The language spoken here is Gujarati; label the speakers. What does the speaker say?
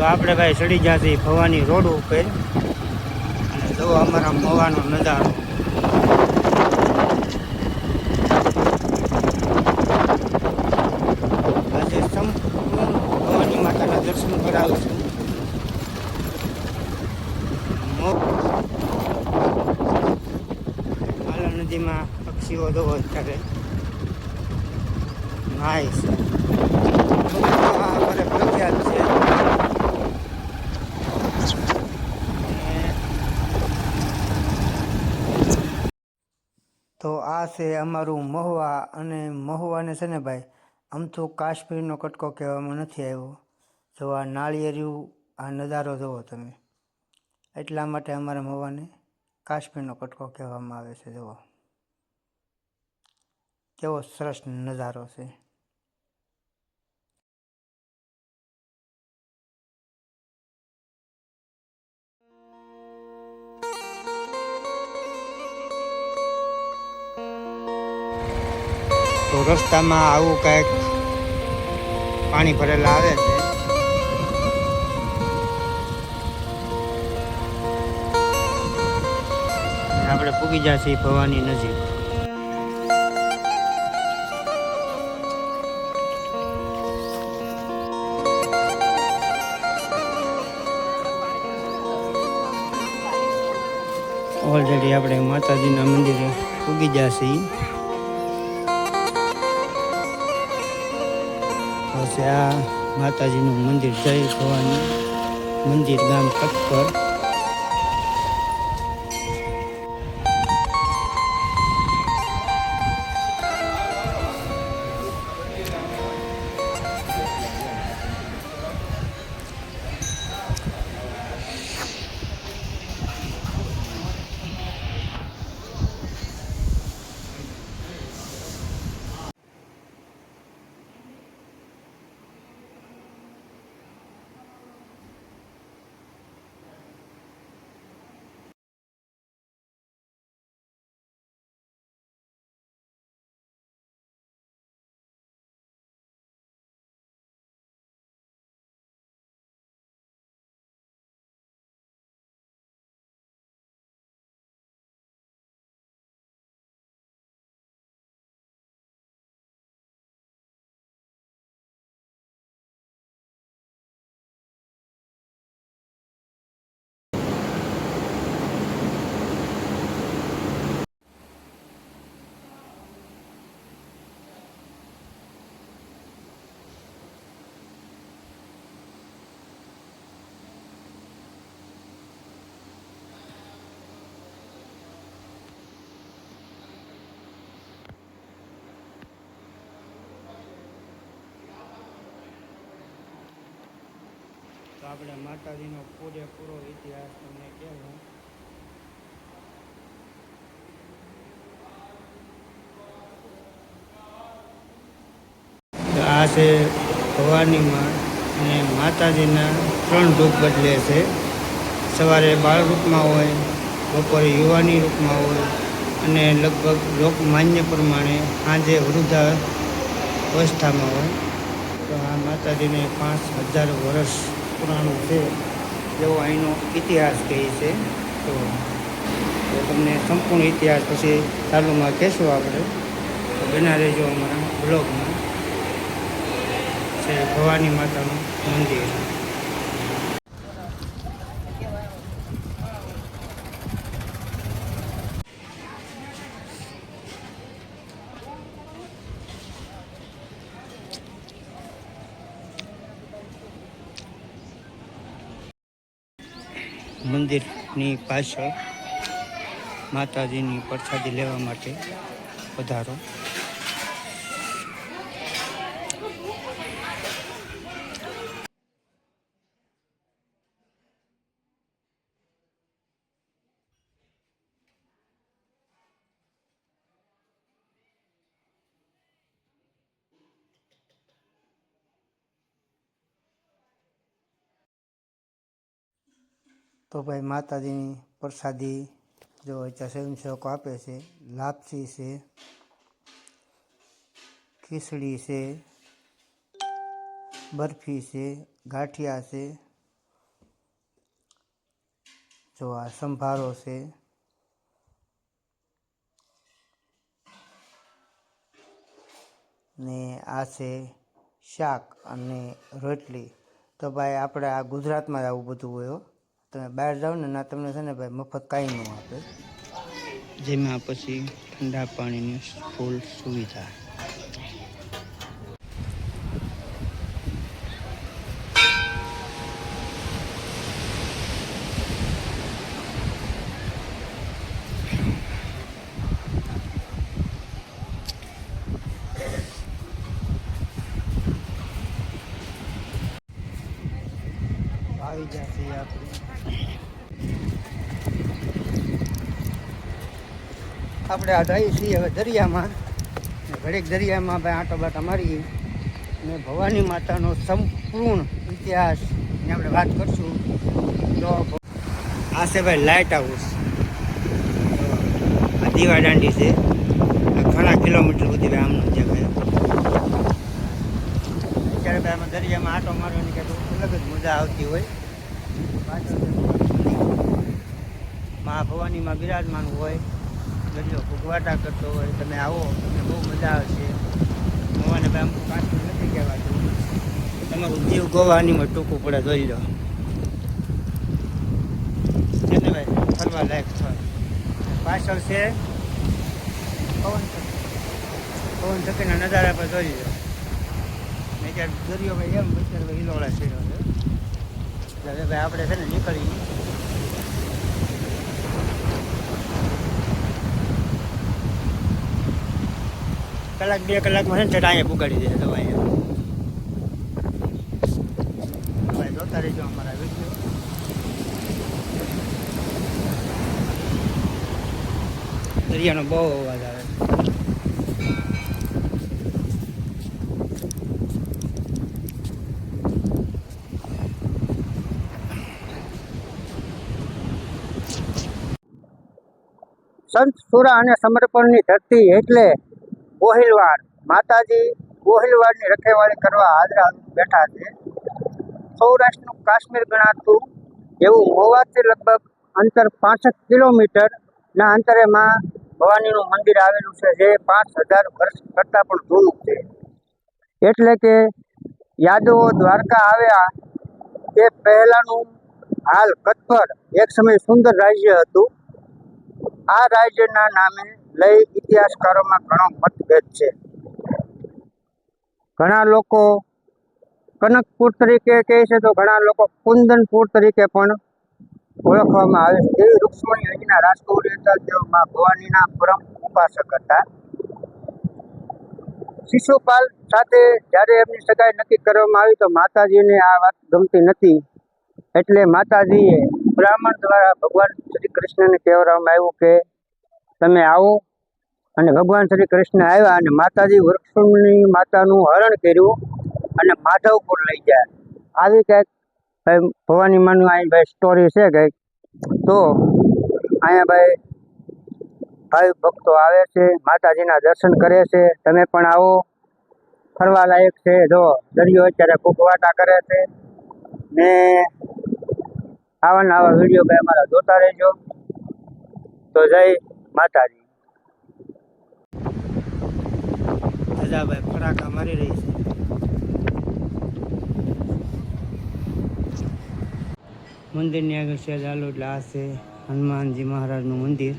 Speaker 1: તો આપણે ભાઈ ચડી છીએ ભવાની રોડ ઉપર. અને જો અમારા મવાનો નજારો આજે સંપૂર્ણ ભવાની માતાના દર્શન કરાવીશું મો- હાલા નદીમાં પક્ષીઓ જોવો અત્યારે નાઈસ અમારે પ્રખ્યાત છે તો આ છે અમારું મહુવા અને મહુવાને છે ને ભાઈ, આમ તો કાશ્મીરનો કટકો કહેવામાં નથી આવ્યો. જો આ નાળિયેરિયું, આ નજારો જુઓ તમે. એટલા માટે અમારા મહુવાને કાશ્મીરનો કટકો કહેવામાં આવે છે, જુઓ. કેવો સરસ નજારો છે. તો રસ્તામાં આવું કંઈક પાણી ભરેલા આવે છે. આપણે પૂગી છીએ ભવાની નજીક. ઓલરેડી આપણે માતાજીના મંદિરે પૂગી ગયા પછી આ માતાજીનું મંદિર જય ભવાની. મંદિર ગામ તત્પર. તો આપણે માતાજીનો પૂરેપૂરો ઇતિહાસ તમને કહેવું. આ છે ભવાનીમાં અને માતાજીના ત્રણ રૂપ બદલે છે. સવારે બાળ રૂપમાં હોય, બપોરે યુવાની રૂપમાં હોય અને લગભગ લોકમાન્ય પ્રમાણે સાંજે વૃદ્ધા અવસ્થામાં હોય. તો આ માતાજીને પાંચ હજાર વર્ષ પુરાણું છે એવો અહીંનો ઇતિહાસ કહે છે. તો તમને સંપૂર્ણ ઇતિહાસ પછી ચાલુમાં કહેશું આપણે. તો બના રહેજો અમારા બ્લોગમાં. છે ભવાની માતાનું મંદિર. મંદિરની પાછળ માતાજીની પ્રસાદી લેવા માટે પધારો. તો ભાઈ માતાજીની પ્રસાદી જો સ્વયંસેવકો આપે છે, લાપસી છે, ખીચડી છે, બરફી છે, ગાંઠિયા છે, જો આ સંભારો છે. ને આ છે શાક અને રોટલી. તો ભાઈ આપણે આ ગુજરાતમાં જ આવું બધું હોય તમે બહાર જાઓ ને ના તમને છે ને ભાઈ મફત કાંઈ ન આપે. જેમાં પછી ઠંડા પાણીની ફૂલ સુવિધા. આવી જશે આપણે આપણે આ જઈએ છીએ હવે દરિયામાં. ઘડેક દરિયામાં ભાઈ આંટો બાટા મારીએ. અને ભવાની માતાનો સંપૂર્ણ ઇતિહાસ ને આપણે વાત કરશું. તો આ છે ભાઈ લાઇટ હાઉસ આ દીવા દાંડી છે. ઘણા કિલોમીટર સુધી ભાઈ આમનું છે અત્યારે ભાઈ આમાં દરિયામાં આંટો મારવાની કંઈક અલગ જ મજા આવતી હોય. મા ભવાનીમાં બિરાજમાન હોય દરિયો ભૂગવાટા કરતો હોય, તમે આવો, તમને બહુ મજા આવશે. ભવાને ભાઈ અમુક પાછું નથી કહેવાતું. તમારું જીવ ગોવાનીમાં ટૂંકું પડે જોઈ લો. છે ભાઈ ફરવા લાયક સ્થળ. પાછળ છે પવન પવન થકીના નજારા પર જોઈ લો. મેં ક્યાંક દરિયો ભાઈ એમ અત્યારે હિલોળા સીડ્યો છે. હવે ભાઈ આપણે છે ને નીકળી કલાક, બે કલાકમાં છે ને ચટા અહીંયા પુગાડી દેશે તો અહીંયા. ભાઈ જોતા રહેજો અમારા વીડિયો. દરિયાનો બહુ અવાજ આવે સંત સુરા અને સમર્પણની ધરતી એટલે ગોહિલવાડ. માતાજી ગોહિલવાડની રખેવાળી કરવા હાજરા બેઠા છે. સૌરાષ્ટ્રનું કાશ્મીર ગણાતું એવું હોવાથી લગભગ અંતર પાસઠ કિલોમીટરના અંતરેમાં ભવાનીનું મંદિર આવેલું છે, જે પાંચ હજાર વર્ષ કરતાં પણ જૂનું છે. એટલે કે યાદવો દ્વારકા આવ્યા તે પહેલાંનું હાલ કચ્છર એક સમય સુંદર રાજ્ય હતું. આ રાજ્યના નામે લઈ ઇતિહાસકારોમાં ઘણો મતભેદ છે. ઘણા લોકો કનકપુર તરીકે કહે છે, તો ઘણા લોકો કુંદનપુર તરીકે પણ ઓળખવામાં આવે છે. દેવી રૂક્ષ્મણી અહીંના રાજકુમારી હતા, તેઓ મા ભવાનીના પરમ ઉપાસક હતા. શિશુપાલ સાથે જ્યારે એમની સગાઈ નક્કી કરવામાં આવી, તો માતાજીને આ વાત ગમતી નથી. એટલે માતાજીએ બ્રાહ્મણ દ્વારા ભગવાન શ્રી કૃષ્ણને કહેવામાં આવ્યું કે તમે આવો અને ભગવાન શ્રી કૃષ્ણ આવ્યા અને માતાજી વૃક્ષની માતાનું હરણ કર્યું અને માધવપુર લઈ ગયા. આવી કંઈક ભવાની માનું અહીં ભાઈ સ્ટોરી છે કંઈક. તો અહીંયા ભાઈ ભાઈ ભક્તો આવે છે, માતાજીના દર્શન કરે છે, તમે પણ આવો. ફરવા લાયક છે. જો દરિયો અત્યારે ફૂગવાટા કરે છે. ને આવા ને આવા વીડિયો ભાઈ અમારા જોતા રહેજો. તો જય માતાજી. ભાઈ ફટાકા મારી રહી છે. મંદિરની આગળ છે ચાલુ એટલે આ છે હનુમાનજી મહારાજનું મંદિર.